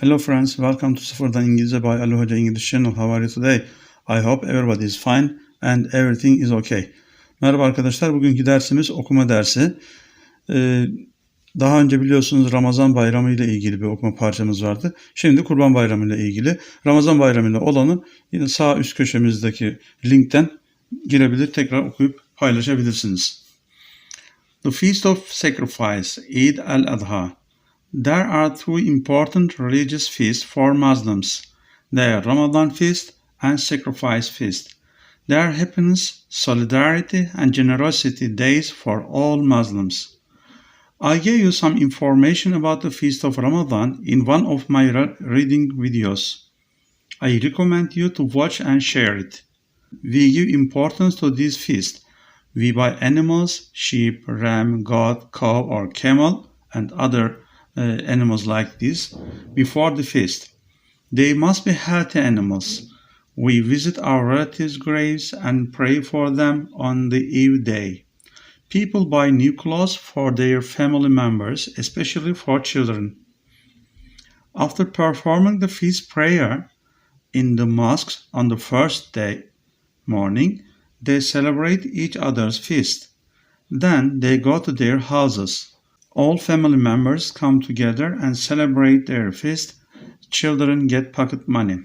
Hello friends, welcome to Sıfırdan İngilizce by Ali Hoca English Channel. How are you today? I hope everybody is fine and everything is okay. Merhaba arkadaşlar, bugünkü dersimiz okuma dersi. Ee, daha önce biliyorsunuz Ramazan Bayramı ile ilgili bir okuma parçamız vardı. Şimdi Kurban Bayramı ile ilgili. Ramazan Bayramı ile olanı yine sağ üst köşemizdeki linkten girebilir, tekrar okuyup paylaşabilirsiniz. The Feast of Sacrifice, Eid al-Adha. There are two important religious feasts for Muslims. They are Ramadan feast and sacrifice feast. They are happiness, solidarity and generosity days for all Muslims. I gave you some information about the feast of Ramadan in one of my reading videos. I recommend you to watch and share it. We give importance to this feast. We buy animals, sheep, ram, goat, cow, or camel, and other Uh, animals like this before the feast. They must be healthy animals. We visit our relatives' graves and pray for them on the Eve day. People buy new clothes for their family members, especially for children. After performing the feast prayer in the mosques on the first day morning, they celebrate each other's feast. Then they go to their houses. All family members come together and celebrate their feast. Children get pocket money.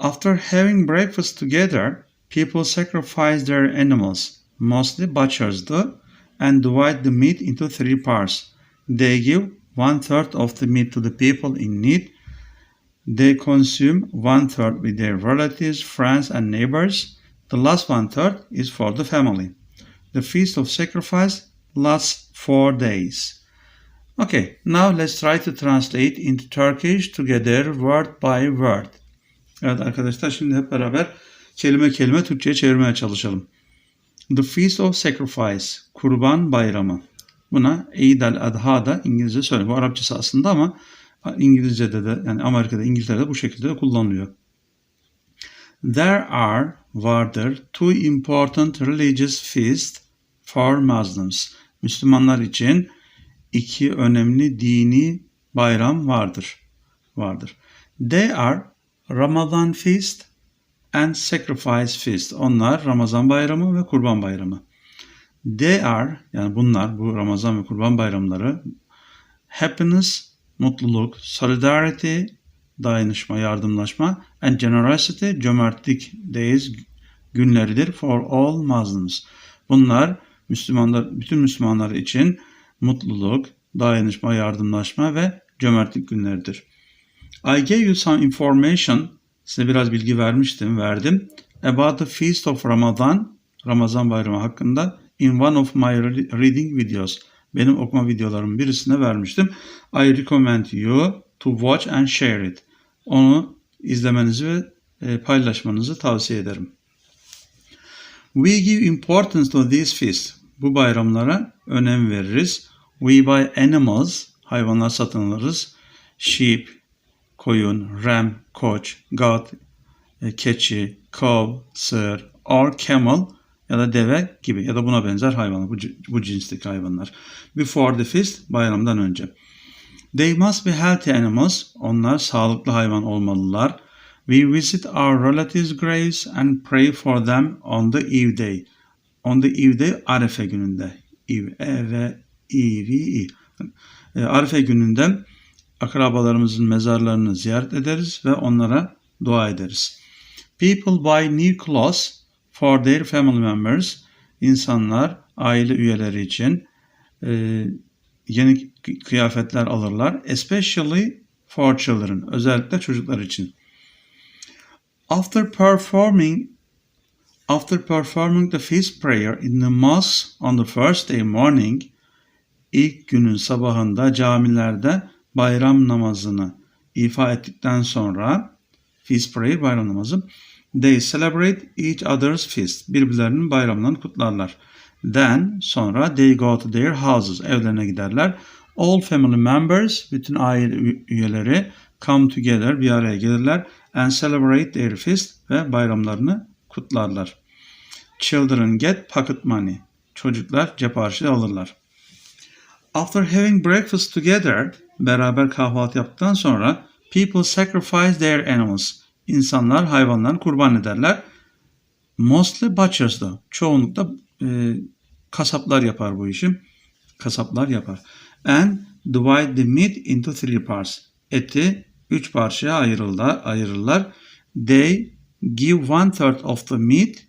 After having breakfast together, people sacrifice their animals, mostly butchers do, and divide the meat into three parts. They give one third of the meat to the people in need. They consume one third with their relatives, friends, and neighbors. The last one third is for the family. The feast of sacrifice lasts four days. Okay, now let's try to translate into Turkish together word by word. Evet arkadaşlar şimdi hep beraber kelime kelime Türkçe'ye çevirmeye çalışalım. The Feast of Sacrifice, Kurban Bayramı. Buna Eid al-Adha da İngilizce söylüyor. Bu Arapçası aslında ama İngilizce'de de yani Amerika'da, İngiltere'de bu şekilde de kullanılıyor. There are, vardır, two important religious feasts for Muslims. Müslümanlar için iki önemli dini bayram vardır. Vardır. They are Ramadan Feast and Sacrifice Feast. Onlar Ramazan Bayramı ve Kurban Bayramı. They are yani bunlar bu Ramazan ve Kurban bayramları happiness, mutluluk, solidarity, dayanışma, yardımlaşma and generosity, cömertlik days günleridir for all Muslims. Bunlar Müslümanlar, bütün Müslümanlar için mutluluk, dayanışma, yardımlaşma ve cömertlik günleridir. I gave you some information, size biraz bilgi vermiştim, verdim. About the Feast of Ramadan, Ramazan bayramı hakkında in one of my reading videos. Benim okuma videolarımın birisine vermiştim. I recommend you to watch and share it. Onu izlemenizi ve e, paylaşmanızı tavsiye ederim. We give importance to these feasts. Bu bayramlara önem veririz. We buy animals, hayvanlar satın alırız. Sheep, koyun, ram, koç, goat, e, keçi, cow, sığır, or camel ya da deve gibi ya da buna benzer hayvanlar, bu, bu cinsteki hayvanlar. Before the feast, bayramdan önce. They must be healthy animals, onlar sağlıklı hayvan olmalılar. We visit our relatives' graves and pray for them on the Eve day. On the Eve day, Arefe gününde. Eve, E, V, I, V, I. E, Arefe gününde akrabalarımızın mezarlarını ziyaret ederiz ve onlara dua ederiz. People buy new clothes for their family members. İnsanlar aile üyeleri için e, yeni kıyafetler alırlar. Especially for children. Özellikle çocuklar için. After performing after performing the feast prayer in the mosque on the first day morning, ilk günün sabahında camilerde bayram namazını ifa ettikten sonra feast prayer bayram namazı they celebrate each other's feast birbirlerinin bayramlarını kutlarlar. Then sonra they go to their houses evlerine giderler. All family members bütün aile üyeleri come together bir araya gelirler and celebrate their feast ve bayramlarını kutlarlar. Children get pocket money. Çocuklar cep harçlığı alırlar. After having breakfast together, beraber kahvaltı yaptıktan sonra people sacrifice their animals. İnsanlar hayvanlarını kurban ederler. Mostly butchers da. Çoğunlukla e, kasaplar yapar bu işi. Kasaplar yapar. And divide the meat into three parts. Eti üç parçaya ayrılırlar. ayrılırlar. They give one third of the meat.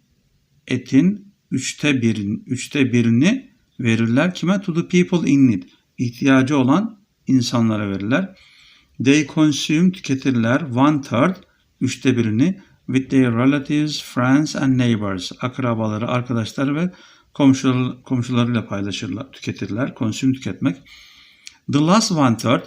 Etin üçte birini, üçte birini verirler. Kime? To the people in need. İhtiyacı olan insanlara verirler. They consume, tüketirler. One third, üçte birini with their relatives, friends and neighbors. Akrabaları, arkadaşları ve komşuları, komşularıyla paylaşırlar, tüketirler. Consume, tüketmek. The last one third,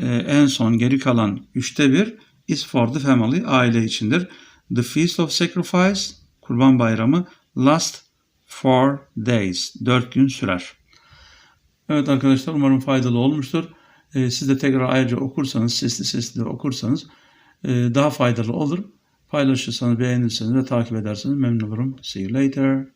e, en son geri kalan üçte bir is for the family, aile içindir. The Feast of Sacrifice, Kurban Bayramı, last four days, dört gün sürer. Evet arkadaşlar umarım faydalı olmuştur. Ee, siz de tekrar ayrıca okursanız, sesli sesli okursanız e, daha faydalı olur. Paylaşırsanız, beğenirseniz ve takip ederseniz memnun olurum. See you later.